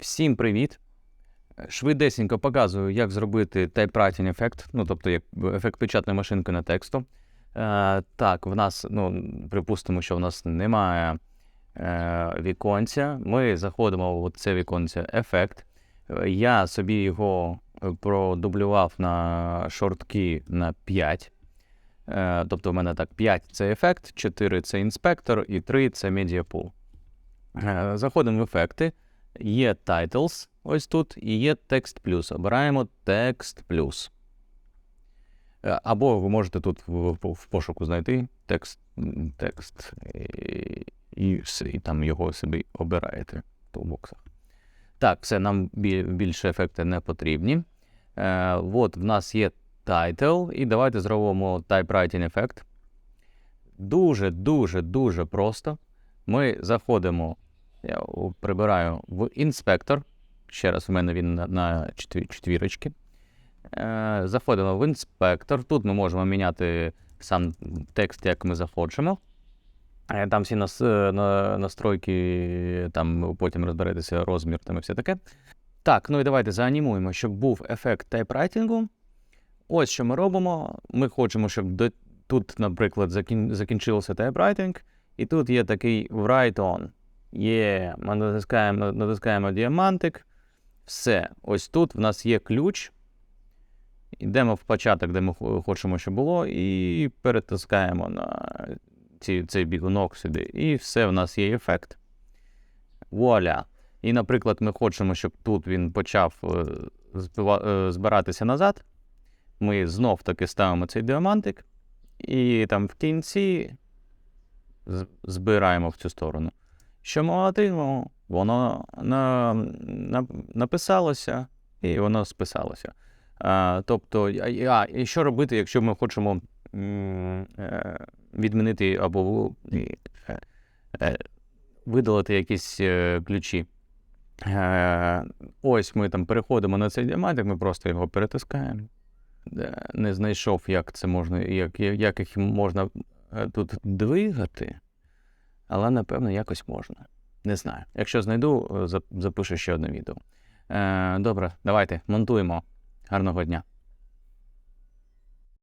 Всім привіт! Швидесенько показую, як зробити typewriting ефект, ну тобто як ефект печатної машинки на тексту. Е, так, в нас, ну, припустимо, що в нас немає е, віконця. Ми заходимо в це віконце ефект. Я собі його продублював на шортки на 5. Е, тобто, в мене так 5 це ефект, 4 це інспектор і 3 це Pool. Е, Заходимо в ефекти. Є titles ось тут, і є текст плюс. Обираємо текст плюс. Е, Або ви можете тут в, пошуку знайти текст, текст і, все, і там його собі обираєте в тулбоксах. Так, все, нам більше ефекти не потрібні. Е, от в нас є title, і давайте зробимо typewriting ефект. Дуже, дуже, дуже просто. Ми заходимо, я прибираю в інспектор. Ще раз, у мене він на, на четвірочки. Е, заходимо в інспектор. Тут ми можемо міняти сам текст, як ми захочемо. Е, Там всі нас, е, на, настройки, там потім розберетеся розмір там і все таке. Так, ну і давайте заанімуємо, щоб був ефект тайпрайтингу. Ось що ми робимо. Ми хочемо, щоб до, тут, наприклад, закін, закінчився тайпрайтинг, і тут є такий write on. Є, ми натискаємо, натискаємо діамантик. Все. Ось тут в нас є ключ. Йдемо в початок, де ми хочемо, щоб було, і перетискаємо на ці, цей бігунок сюди. І все, в нас є ефект. Вуаля. І, наприклад, ми хочемо, щоб тут він почав е, е, збиратися назад. Ми знов таки ставимо цей діамантик, і там в кінці збираємо в цю сторону. Що ми отримаємо? Воно на, на, написалося і воно списалося. А, тобто, а, і що робити, якщо ми хочемо е, відмінити або е, е, видалити якісь ключі? Ось ми там переходимо на цей діамантик, ми просто його перетискаємо. Не знайшов, як це можна, як, як їх можна тут двигати, але напевно якось можна. Не знаю. Якщо знайду, е, запишу ще одне відео. Е, добре, давайте монтуємо. Гарного дня.